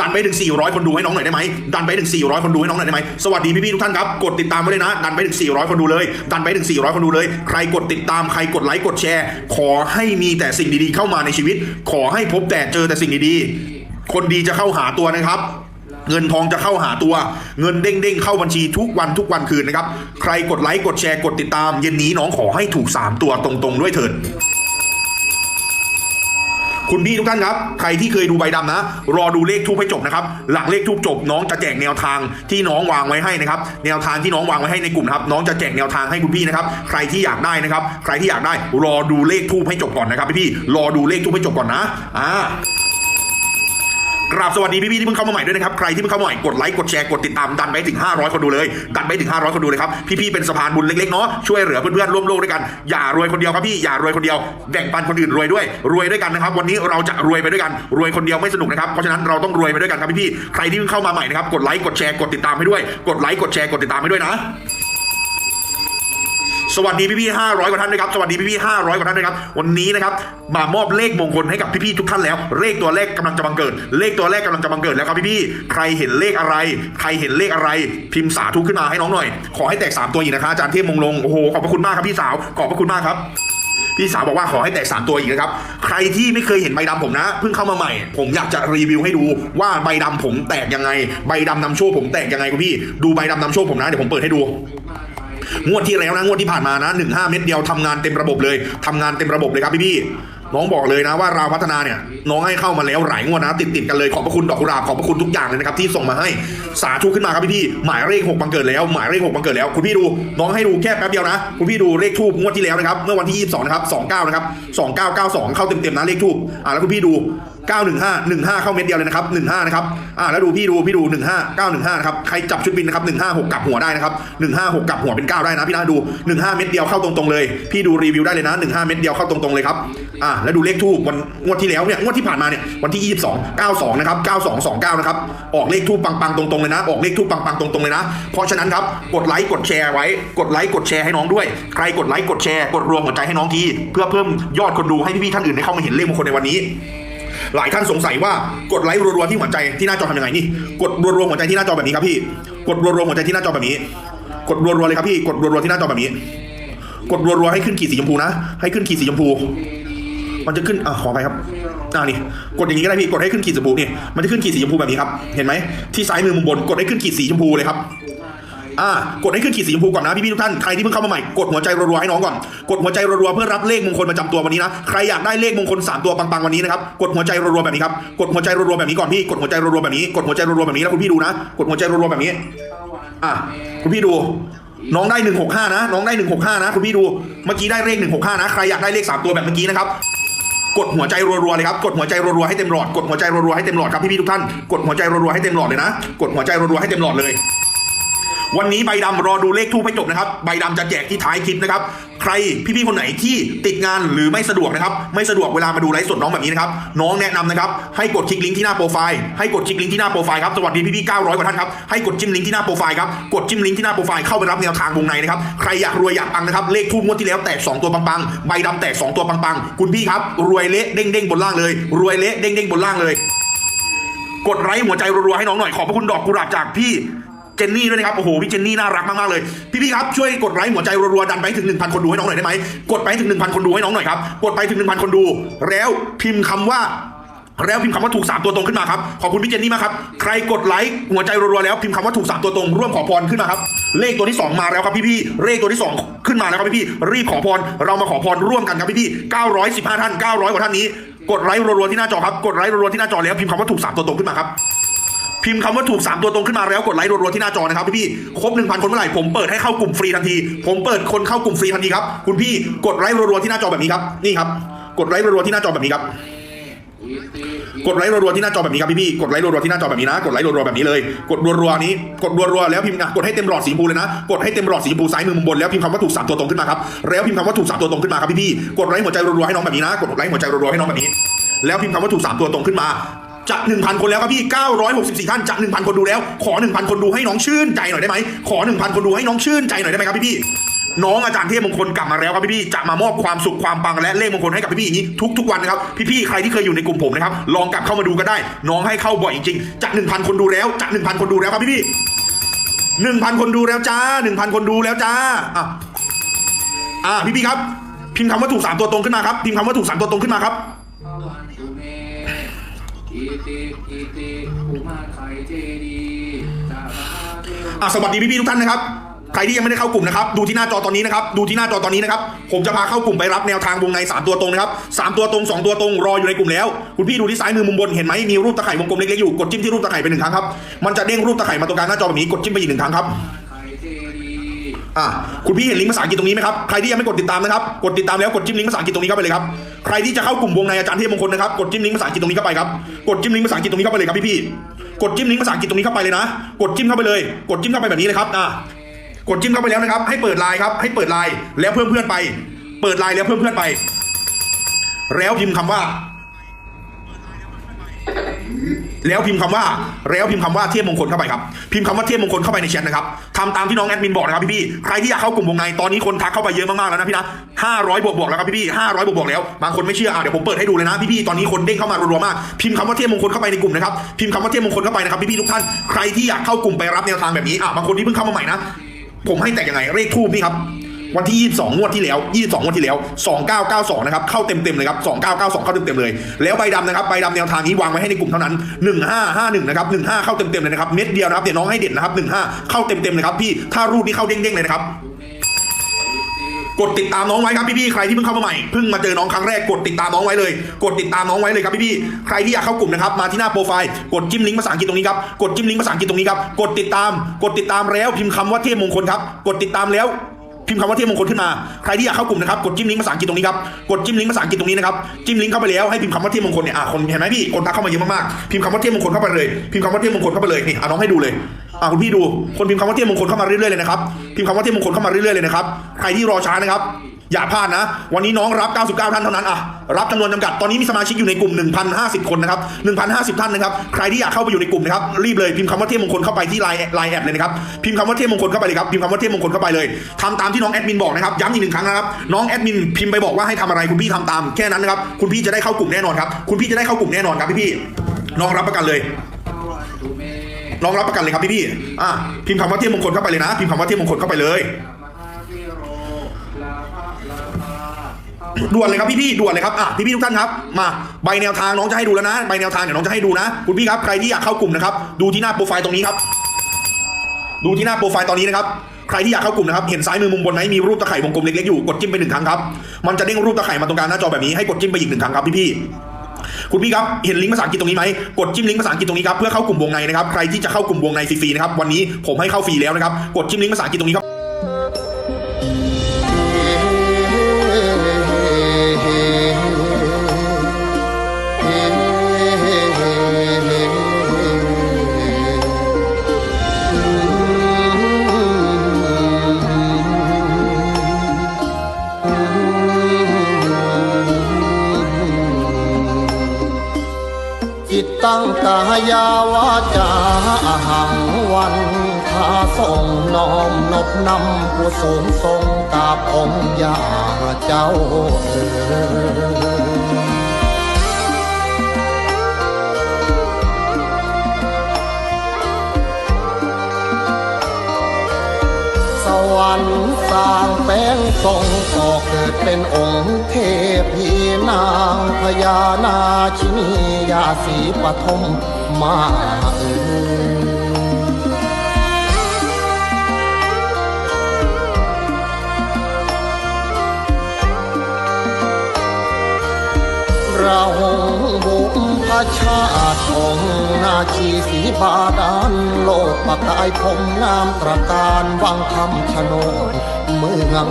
ดันไปถึง 400 คนดูให้น้องหน่อยได้ไหมดันไปถึง 400 คนดูให้น้องหน่อยได้ไหมสวัสดีพี่ๆทุกท่านครับกดติดตามไว้เลยนะ ดันไปถึง 400 คนดูเลย ดันไปถึง 400 คนดูเลย ใครกดติดตามใครกดไลค์กดแชร์ ขอให้มีแต่สิ่งดีๆเข้ามาในชีวิต ขอให้พบแต่เจอแต่สิ่งดีๆคนดีจะเข้าหาตัวนะครับเงินทองจะเข้าหาตัว เงินเด้งๆเข้าบัญชีทุกวันทุกวันคืนนะครับ ใครกดไลค์กดแชร์กดติดตาม เย็นนี้น้องขอให้ถูก 3 ตัวตรงๆด้วยเถิด คุณพี่ทุกท่านครับ ใครที่เคยดูใบดำนะ รอดูเลขทูบให้จบนะครับ หลังเลขทูบจบ น้องจะแจกแนวทางที่น้องวางไว้ให้นะครับ แนวทางที่น้องวางไว้ให้ในกลุ่มครับ น้องจะแจกแนวทางให้คุณพี่นะครับ ใครที่อยากได้นะครับ ใครที่อยากได้ รอดูเลขทูบให้จบก่อนนะครับพี่ๆรอดูเลขทูบให้จบก่อนนะ อ่า กราบสวัสดีพี่ๆที่เพิ่งเข้ามาใหม่ด้วยนะครับ ใครที่เพิ่งเข้ามาใหม่กดไลค์กดแชร์กดติดตามดันไปถึง 500 คนดูเลยดันไปถึง 500 คนดูเลยครับพี่ๆเป็นสะพานบุญเล็กๆเนาะช่วยเหลือเพื่อนๆร่วมโลกด้วยกันอย่ารวยคนเดียวครับพี่อย่ารวยคนเดียวแบ่งปันคนอื่นรวยด้วย รวยด้วยกันนะครับ วันนี้เราจะรวยไปด้วยกัน รวยคนเดียวไม่สนุกนะครับเพราะฉะนั้นเราต้องรวยไปด้วยกันครับพี่ๆใครที่เพิ่งเข้ามาใหม่นะครับกดไลค์กดแชร์กดติดตามให้ด้วย กดไลค์กดแชร์กดติดตามให้ด้วยนะ สวัสดีพี่ๆ500กว่าท่านนะครับ สวัสดีพี่ๆ500กว่าท่านนะครับ วันนี้นะครับมามอบเลขมงคลให้กับพี่ๆทุกท่านแล้ว เลขตัวเลขกำลังจะบังเกิด เลขตัวเลขกำลังจะบังเกิดแล้วครับพี่ๆใครเห็นเลขอะไร ใครเห็นเลขอะไร พิมพ์สาธุขึ้นมาให้น้องหน่อย ขอให้แตก 3 ตัวอีกนะคะอาจารย์เทพมงลง โอ้โห ขอบพระคุณมากครับพี่สาว ขอบพระคุณมากครับพี่สาวบอกว่าขอให้แตกสามตัวอีกนะครับ ใครที่ไม่เคยเห็นใบดำผมนะ เพิ่งเข้ามาใหม่ ผมอยากจะรีวิวให้ดูว่าใบดำผมแตกยังไง ใบดำนำโชคผมแตกยังไงคุณพี่ ดูใบดำนำโชคผมนะ เดี๋ยวผมเปิดให้ดู งวดที่แล้วนะงวดที่ผ่านมานะหนึ่งห้าเม็ดเดียวทำงานเต็มระบบเลยทำงานเต็มระบบเลยครับพี่พี่น้องบอกเลยนะว่าเราวพัฒนาเนี่ย น้องให้เข้ามาแล้วหลายงวดนะ ติดติดกันเลยขอบพระคุณดอกกุหลาบขอบพระคุณทุกอย่างเลยนะครับที่ส่งมาให้สาธุขึ้นมาครับพี่พี่หมายเลขหกบังเกิดแล้ว หมายเลขหกบังเกิดแล้ว คุณพี่ดูน้องให้ดูแค่แป๊บเดียวนะ คุณพี่ดูเลขทูบงวดที่แล้วนะครับเมื่อวันที่22นะครับ29นะครับ2992เก้าสองเข้าเต็มๆนะเลขทูบอ่าแล้วคุณพี่ดู 915 15 เข้าเม็ดเดียวเลยนะครับ15นะครับอ่าแล้วดูพี่ดูพี่ดู 15 915นะครับใครจับชุดบินนะครับ156กลับหัวได้นะครับ156กลับหัวเป็น 9 ได้นะพี่นะดู 15 เม็ดเดียวเข้าตรงๆเลย พี่ดูรีวิวได้เลยนะ 15 เม็ดเดียวเข้าตรงๆเลยครับอ่าแล้วดูเลขทูบวันงวดที่แล้วเนี่ยงวดที่ผ่านมาเนี่ยวันที่ 22 92นะครับ9229นะครับออกเลขทูบปังๆตรงๆเลยนะ ออกเลขทูบปังๆตรงๆเลยนะเพราะฉะนั้นครับกดไลค์กดแชร์ไว้กดไลค์กดแชร์ให้น้องด้วย ใครกดไลค์กดแชร์กดรวมหัวใจให้น้องทีเพื่อเพิ่มยอดคนดูให้พี่ๆท่านอื่นได้เข้ามาเห็นเลขมงคลในวันนี้ หลายท่านสงสัยว่ากดไลค์รัวๆที่หัวใจที่หน้าจอทำยังไงนี่ กดรัวๆหัวใจที่หน้าจอแบบนี้ครับพี่ กดรัวๆหัวใจที่หน้าจอแบบนี้ กดรัวๆเลยครับพี่ กดรัวๆที่หน้าจอแบบนี้ กดรัวๆให้ขึ้นขีดสีชมพูนะ ให้ขึ้นขีดสีชมพู มันจะขึ้นอะขอไปครับอ่านี่ กดอย่างนี้ก็ได้พี่ กดให้ขึ้นขีดสีชมพูนี่ มันจะขึ้นขีดสีชมพูแบบนี้ครับ เห็นไหมที่ซ้ายมือมุมบน กดให้ขึ้นขีดสีชมพูเลยครับ อ่ากดให้ขึ้นขีดสีชมพูก่อนนะพี่ๆทุกท่านใครที่เพิ่งเข้ามาใหม่กดหัวใจรัวๆให้น้องก่อนกดหัวใจรัวๆเพื่อรับเลขมงคลประจำตัววันนี้นะใครอยากได้เลขมงคลสามตัวปังๆวันนี้นะครับกดหัวใจรัวๆแบบนี้ครับกดหัวใจรัวๆแบบนี้ก่อนพี่กดหัวใจรัวๆแบบนี้กดหัวใจรัวๆแบบนี้แล้วคุณพี่ดูนะ กดหัวใจรัวๆแบบนี้อะคุณพี่ดูน้องได้หนึ่งหกห้านะ น้องได้หนึ่งหกห้านะ คุณพี่ดู เมื่อกี้ได้เลขหนึ่งหกห้านะ ใครอยากได้เลขสามตัวแบบเมื่อกี้นะครับ กดหัวใจรัวๆเลยครับ กดหัวใจรัวๆให้เต็มหลอด กดหัวใจรัวๆให้เต็มหลอดครับพี่ๆทุกท่าน กดหัวใจรัวๆให้เต็มหลอดเลยนะ กดหัวใจรัวๆให้เต็มหลอดเลย วันนี้ใบดำรอดูเลขทูปให้จบนะครับ ใบดำจะแจกที่ท้ายคลิปนะครับ ใครพี่ๆคนไหนที่ติดงานหรือไม่สะดวกนะครับ ไม่สะดวกเวลามาดูไลฟ์สดน้องแบบนี้นะครับ น้องแนะนำนะครับ ให้กดคลิกลิงก์ที่หน้าโปรไฟล์ ให้กดคลิกลิงก์ที่หน้าโปรไฟล์ครับ สวัสดีพี่ๆ900กว่าท่านครับ ให้กดจิ้มลิงก์ที่หน้าโปรไฟล์ครับ กดจิ้มลิงก์ที่หน้าโปรไฟล์เข้าไปรับแนวทางวงในนะครับ ใครอยากรวยอยากปังนะครับ เลขทูปงวดที่แล้วแตก2ตัวปังๆ ใบดำแตก2ตัวปังๆ คุณพี่ครับรวยเละเด้งๆบนล่างเลย รวยเละเด้งๆบนล่างเลย กดไลค์หัวใจรัวๆให้น้องหน่อยขอบพระคุณดอกกุหลาบจากพี่ เจนนี่ด้วยนะครับโอ้โหพี่เจนนี่น่ารักมากๆเลยพี่ๆครับช่วยกดไลค์หัวใจรัวๆดันไปถึง 1,000 คนดูให้น้องหน่อยได้ไหมกดไปถึง 1,000 คนดูให้น้องหน่อยครับกดไปถึง 1,000 คนดู แล้วพิมพ์คำว่าแล้วพิมพ์คำว่าถูก 3 ตัวตรงขึ้นมาครับ ขอบคุณพี่เจนนี่มากครับ ใครกดไลค์หัวใจรัวๆแล้วพิมพ์คำว่าถูก 3 ตัวตรงร่วมขอพรขึ้นมาครับ เลขตัวที่ 2 มาแล้วครับพี่ๆเลขตัวที่ 2 ขึ้นมาแล้วครับพี่ๆรีบขอพร เรามาขอพรร่วมกันครับพี่ๆ915 ท่าน 900 กว่าท่านนี้ กดไลค์รัวๆที่หน้าจอครับ กดไลค์รัวๆที่หน้าจอแล้วพิมพ์คำว่าถูก 3 ตัวตรงขึ้นมาครับ พิมพ์คำว่าถูก 3 ตัวตรงขึ้นมาแล้วกดไลค์รัวๆที่หน้าจอนะครับพี่ๆครบ 1,000 คนเมื่อไหร่ผมเปิดให้เข้ากลุ่มฟรีทันที ผมเปิดคนเข้ากลุ่มฟรีทันทีครับคุณพี่กดไลค์รัวๆที่หน้าจอแบบนี้ครับนี่ครับ กดไลค์รัวๆที่หน้าจอแบบนี้ครับกดไลค์รัวๆที่หน้าจอแบบนี้ครับพี่ๆกดไลค์รัวๆที่หน้าจอแบบนี้นะ กดไลค์รัวๆแบบนี้เลย กดรัวๆนี้ กดรัวๆแล้วพิมพ์นะกดให้เต็มหลอดสีชมพูเลยนะ กดให้เต็มหลอดสีชมพูซ้ายมือมุมบนแล้วพิมพ์คำว่าถูก3ตัวตรงขึ้นมาครับ แล้วพิมพ์คำว่าถูก3ตัวตรงขึ้นมาครับพี่ๆกดไลค์หัวใจรัวๆให้น้องแบบนี้นะ กดไลค์หัวใจรัวๆให้น้องแบบนี้ แล้วพิมพ์คำว่าถูก3ตัวตรงขึ้นมา จะ 1,000 คนแล้วครับพี่ 964 ท่านจะ 1,000 คนดูแล้ว ขอ 1,000 คนดูให้น้องชื่นใจหน่อยได้ไหมขอ 1,000 คนดูให้น้องชื่นใจหน่อยได้ไหมครับพี่พี่น้องอาจารย์เทพมงคลกลับมาแล้วครับพี่ๆ จะมามอบความสุขความปังและเลขมงคลให้กับพี่ๆอย่างนี้ทุกๆวันนะครับพี่ๆ ใครที่เคยอยู่ในกลุ่มผมนะครับลองกลับเข้ามาดูก็ได้ น้องให้เข้าบ่อยจริงๆจะ1,000 คนดูแล้วจะ1,000 คนดูแล้วครับพี่ๆ 1,000 คนดูแล้วจ้า 1,000 คนดูแล้วจ้า อะอะพี่ๆ ครับ พิมพ์คำว่าถูกสามตัวตรงขึ้นมาครับพิมพ์คำว่าถูกสามตัวตรงขึ้นมาครับ อิติภูมาไขเจดีจาราเทวอะสวัสดีพี่ๆทุกท่านนะครับ ใครที่ยังไม่ได้เข้ากลุ่มนะครับ ดูที่หน้าจอตอนนี้นะครับ ดูที่หน้าจอตอนนี้นะครับ ผมจะพาเข้ากลุ่มไปรับแนวทางวงใน 3 ตัวตรงนะครับสามตัวตรง2ตัวตรงรออยู่ในกลุ่มแล้ว คุณพี่ดูที่ซ้ายมือมุมบนเห็นไหมมีรูปตะไคร่วงกลมเล็กๆอยู่ กดจิ้มที่รูปตะไคร่ไปหนึ่งครั้งครับ มันจะเด้งรูปตะไคร่มาตรงกลางหน้าจอแบบนี้ กดจิ้มไปอีกหนึ่งครั้งครับ อะคุณพี่เห็นลิงก์ภาษาอังกฤษตรงนี้ไหมครับใครที่ยังไม่กดติดตามนะครับกดติดตามแล้วกดจิ้มลิงก์ภาษาอังกฤษตรงนี้เข้าไปเลยครับใครที่จะเข้ากลุ่มวงในอาจารย์เทพมงคลนะครับกดจิ้มลิงก์ภาษาอังกฤษตรงนี้เข้าไปครับกดจิ้มลิงก์ภาษาอังกฤษตรงนี้เข้าไปเลยครับพี่ๆกดจิ้มลิงก์ภาษาอังกฤษตรงนี้เข้าไปเลยนะ กดจิ้มเข้าไปเลย กดจิ้มเข้าไปแบบนี้เลยครับอะกดจิ้มเข้าไปแล้วนะครับ ให้เปิดไลน์ครับให้เปิดไลน์แล้วเพิ่มเพื่อนไป เปิดไลน์แล้วเพิ่มเพื่อนไป แล้วพิมพ์คำว่า แล้วพิมพ์คำว่าแล้วพิมพ์คำว่าเทพมงคลเข้าไปครับพิมพ์คำว่าเทพมงคลเข้าไปในแชทนะครับทำตามที่น้องแอดมินบอกนะครับพี่ๆใครที่อยากเข้ากลุ่มวงในตอนนี้คนทักเข้าไปเยอะมากๆแล้วนะพี่นะ500บวกบวกแล้วครับพี่ๆ500บวกบวกแล้วบางคนไม่เชื่ออะเดี๋ยวผมเปิดให้ดูเลยนะพี่ๆตอนนี้คนเด้งเข้ามารัวๆมากพิมพ์คำว่าเทพมงคลเข้าไปในกลุ่มนะครับพิมพ์คำว่าเทพมงคลเข้าไปนะครับพี่ๆทุกท่านใครที่อยากเข้ากลุ่มไปรับแนวทางแบบนี้อะบางคนที่เพิ่งเข้ามาใหม่นะผมให้แต่ยังไงเลขทูบนี่ครับ วันที่ 22 งวดที่แล้ว 22 งวดที่แล้ว 2992 นะครับ เข้าเต็มๆเลยครับ 2992 เข้าเต็มๆเลย แล้วใบดำนะครับ ใบดำแนวทางนี้วางไว้ให้ในกลุ่มเท่านั้น 1551 นะครับ 15 เข้าเต็มๆเลยนะครับ เม็ดเดียวนะครับ เดี๋ยวน้องให้เด็ดนะครับ 15 เข้าเต็มๆเลยครับพี่ ถ้ารูดนี่เข้าเด้งๆเลยนะครับกดติดตามน้องไว้ครับพี่ๆ ใครที่เพิ่งเข้ามาใหม่เพิ่งมาเจอน้องครั้งแรกกดติดตามน้องไว้เลย กดติดตามน้องไว้เลยครับพี่ๆ ใครที่อยากเข้ากลุ่มนะครับมาที่หน้าโปรไฟล์กดจิ้มลิงก์ภาษาอังกฤษตรงนี้ครับกดจิ้มลิงก์ภาษาอังกฤษตรงนี้ครับกดติดตาม กดติดตามแล้วพิมพ์คำว่าเทพมงคลครับกดติดตามแล้ว พิมพ์คำว่าเทพมงคลขึ้นมา ใครที่อยากเข้ากลุ่มนะครับ กดจิ้มลิงก์ภาษาอังกฤษตรงนี้ครับ กดจิ้มลิงก์ภาษาอังกฤษตรงนี้นะครับ จิ้มลิงก์เข้าไปแล้วให้พิมพ์คำว่าเทพมงคลเนี่ย อะคนเห็นไหมพี่คนทักเข้ามาเยอะมากๆ พิมพ์คำว่าเทพมงคลเข้าไปเลย พิมพ์คำว่าเทพมงคลเข้าไปเลย นี่อะน้องให้ดูเลย อะคุณพี่ดู คนพิมพ์คำว่าเทพมงคลเข้ามาเรื่อยๆเลยนะครับ พิมพ์คำว่าเทพมงคลเข้ามาเรื่อยๆเลยนะครับ ใครที่รอช้านะครับ อย่าพลาดนะ วันนี้น้องรับ 99 ท่านเท่านั้นอะรับจำนวนจำกัด ตอนนี้มีสมาชิกอยู่ในกลุ่ม 1,050 คนนะครับ 1,050 ท่านนะครับ ใครที่อยากเข้าไปอยู่ในกลุ่มนะครับ รีบเลยพิมพ์คำว่าเทพมงคลเข้าไปที่ไลน์ไลน์แอดเลยนะครับ พิมพ์คำว่าเทพมงคลเข้าไปเลยครับ พิมพ์คำว่าเทพมงคลเข้าไปเลยทำตามที่น้องแอดมินบอกนะครับ ย้ำอีกหนึ่งครั้งนะครับ น้องแอดมินพิมพ์ไปบอกว่าให้ทำอะไรคุณพี่ทำตามแค่นั้นนะครับ คุณพี่จะได้เข้ากลุ่มแน่นอนครับ คุณพี่จะได้เข้ากลุ่มแน่นอนครับพี่พี่น้องรับประกันเลยน้องรับประกันเลยครับพี่พี่อะพิมพ์คำว่าเทพมงคลเข้าไปเลยนะ พิมพ์คำว่าเทพมงคลเข้าไปเลย ด่วนเลยครับพี่พี่ๆด่วนเลยครับอะพี่พี่ๆทุกท่านครับมาใบแนวทางน้องจะให้ดูแล้วนะใบแนวทางเดี๋ยวน้องจะให้ดูนะ คุณพี่ครับใครที่อยากเข้ากลุ่มนะครับดูที่หน้าโปรไฟล์ตรงนี้ครับ ดูที่หน้าโปรไฟล์ตอนนี้นะครับใครที่อยากเข้ากลุ่มนะครับ เห็นซ้ายมือมุมบนไหมมีรูปตะไคร่วงกลมเล็กๆอยู่กดจิ้มไปหนึ่งครั้งครับมันจะเด้งรูปตะไคร่มาตรงกลางหน้าจอแบบนี้ให้กดจิ้มไปอีกหนึ่งครั้งครับพี่พี่ๆคุณพี่ครับ เห็นลิงก์ภาษาอังกฤษตรงนี้ไหมกดจิ้มลิงก์ภาษาอังกฤษตรงนี้ครับเพื่อเข้ากลุ่มวงในนะครับใครที่จะเข้ากลุ่มวงในฟรีๆนะครับวันนี้ผมให้เข้าฟรีแล้วนะครับกดจิ้มลิงก์ภาษาอังกฤษตรงนี้ครับายาวาจาอาหังวันทาส่งน้อมนบนำผู้สูงทรงกาบองค์ยาเจ้าเอ๋ยสวรรค์สร้างแป้งทรงก่อเกิดเป็นองค์เทพีนางพญานาชินียาสีปฐม มาเอ่ยเราบุพระชาติองนาชีสีบาดาลโลกประกายผมงามตระการวังคำชะโนเมือง